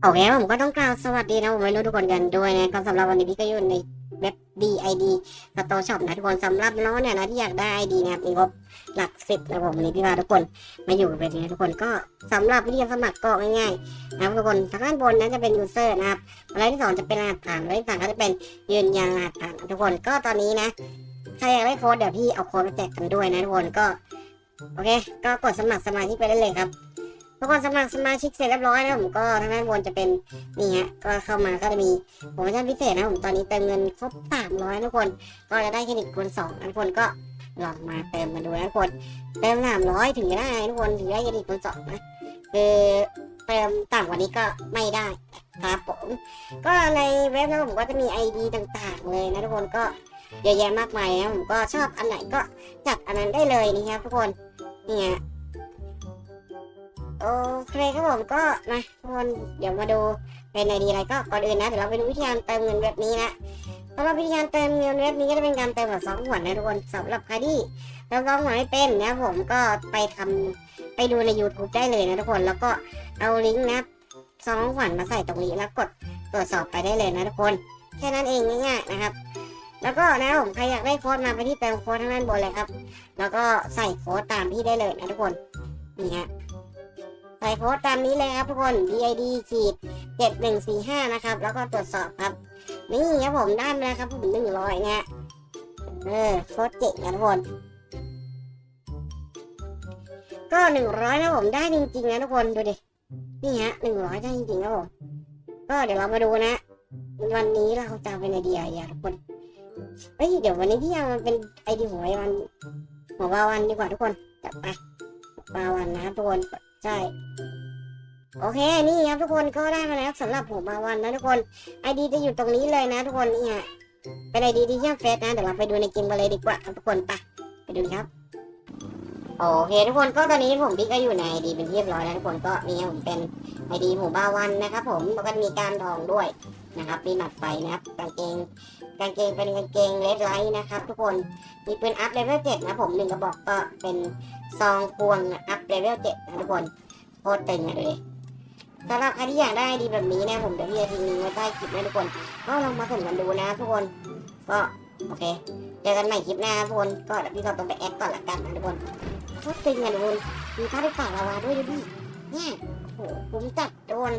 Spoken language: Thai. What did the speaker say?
โอเคผมก็ต้องกล่าวสวัสดีนะผมไม่รู้ทุกคนกันด้วยนะก็สำหรับวันนี้พี่ก็อยู่ในเว็บ DID Store Shop นะทุกคนสำหรับน้องเนี่ยนะที่อยากได้ ID นะครับมีงบหลักสิบนะผมวันนี้พี่พาทุกคนมาอยู่แบบนี้นะทุกคนก็สำหรับวิธีสมัครก็ง่ายๆนะครับทุกคนทางด้านบนนั้นจะเป็น user นะครับอะไรที่สองจะเป็นรหัสผ่านอะไรที่สามก็จะเป็นยืนยันรหัสผ่านทุกคนก็ตอนนี้นะใครอยากได้โค้ดเดี๋ยวพี่เอาโค้ดมาแจกกันด้วยนะทุกคนก็โอเค ก็กดสมัครสมาชิกไปได้เลยครับ ทุกคนสมัครสมาชิกเสร็จเรียบร้อยนะผมก็ทางด้านบนจะเป็นนี่ฮะก็เข้ามาก็จะมีโปรโมชั่นพิเศษนะผมตอนนี้เติมเงินครบสามร้อยทุกคน ก็จะได้เครดิตคูณสองทุกคนก็ลองมาเติมมาดูนะทุกคนเติมสามร้อยถึงจะได้ทุกคนถึงได้เครดิตคูณสองนะคือเติมต่ำกว่านี้ก็ไม่ได้ครับผมก็ในเว็บนะผมก็จะมี ID ต่างๆเลยนะทุกคนก็เยอะแยะมากมายนะผมก็ชอบอันไหนก็จัดอันนั้นได้เลยนี่ครับทุกคนนี่ฮะ โอเคครับผมก็มาทุกคนเดี๋ยวมาดูเป็นไอดีอะไรก็ก่อนอื่นนะเดี๋ยวเราไปดูวิธีการเติมเงินเว็บนี้นะสำหรับวิธีการเติมเงินเว็บนี้ก็จะเป็นการเติมแบบสองหวนนะทุกคนสำหรับใครที่เติมสองหวไม่เป็นนะผมก็ไปทำไปดูใน YouTube ได้เลยนะทุกคนแล้วก็เอาลิงก์นะสองหวมาใส่ตรงนี้แล้วกดตรวจสอบไปได้เลยนะทุกคน แค่นั้นเองง่ายๆนะครับ แล้วก็นะผมใครอยากได้โค้ดมาไปที่เติมโค้ดทางด้านบนเลยครับ แล้วก็ใส่โค้ดตามที่ได้เลยนะทุกคนนี่ฮะ ใส่โค้ดตามนี้เลยครับทุกคน DID ขีดเจ็ดหนึ่งสี่ห้านะครับ แล้วก็ตรวจสอบครับ นี่ครับผมได้มาแล้วครับผมหนึ่งร้อยเนี่ยเออโค้ดเจ๋งนะทุกคน ก็หนึ่งร้อยนะผมได้จริงๆนะทุกคนดูดิ นี่ฮะหนึ่งร้อยได้จริงๆนะผมก็เดี๋ยวเรามาดูนะ วันนี้เราจะเป็นไอเดียอะไรอะทุกคนเฮ้ยเดี๋ยววันนี้พี่เอามันเป็นไอเดียหัววันหัววาวันดีกว่าทุกคนจัดไปวาวันนะทุกคน ใช่ โอเค นี่ครับทุกคนก็ได้มาแล้วสำหรับผมมาวันนะทุกคนไอดีจะอยู่ตรงนี้เลยนะ ทุกคนนี่ยเป็นไอดีที่เชื่อมเฟซนะเดี๋ยวเราไปดูในเกมกันเลยดีกว่าครับทุกคนไปไปดูครับโอเคทุกคนก็ตอนนี้ผมบิ๊กก็อยู่ในไอดีเป็นที่เรียบร้อยแล้วทุกคนก็นี่ผมเป็นไอดีหมู่บ้าวันนะครับผมแล้วก็มีการทองด้วย นะครับ มีหมัดไฟนะครับกางเกงกางเกงเป็นกางเกงเลดไลท์นะครับ ทุกคนมีปืนอัพเลเวลเจ็ดนะผมหนึ่งกระบอกก็เป็นซองพวงอัพเลเวลเจ็ดนะทุกคนโคตรตึงอะดูดิสำหรับใครที่อยากได้ดีแบบนี้นะผมเดี๋ยวพี่จะทิ้งลิงก์ไว้ใต้คลิปนะทุกคนก็ลองมาสุ่มกันดูนะทุกคนก็โอเคเจอกันใหม่คลิปหน้าทุกคนก็เดี๋ยวพี่ก็ต้องไปแอดก่อนละกันนะทุกคนโคตรตึงอะทุกคนมีภาพไปฝากลาวาด้วยดูดิเนี่ยโอ้โหคุ้มจัดทุกคน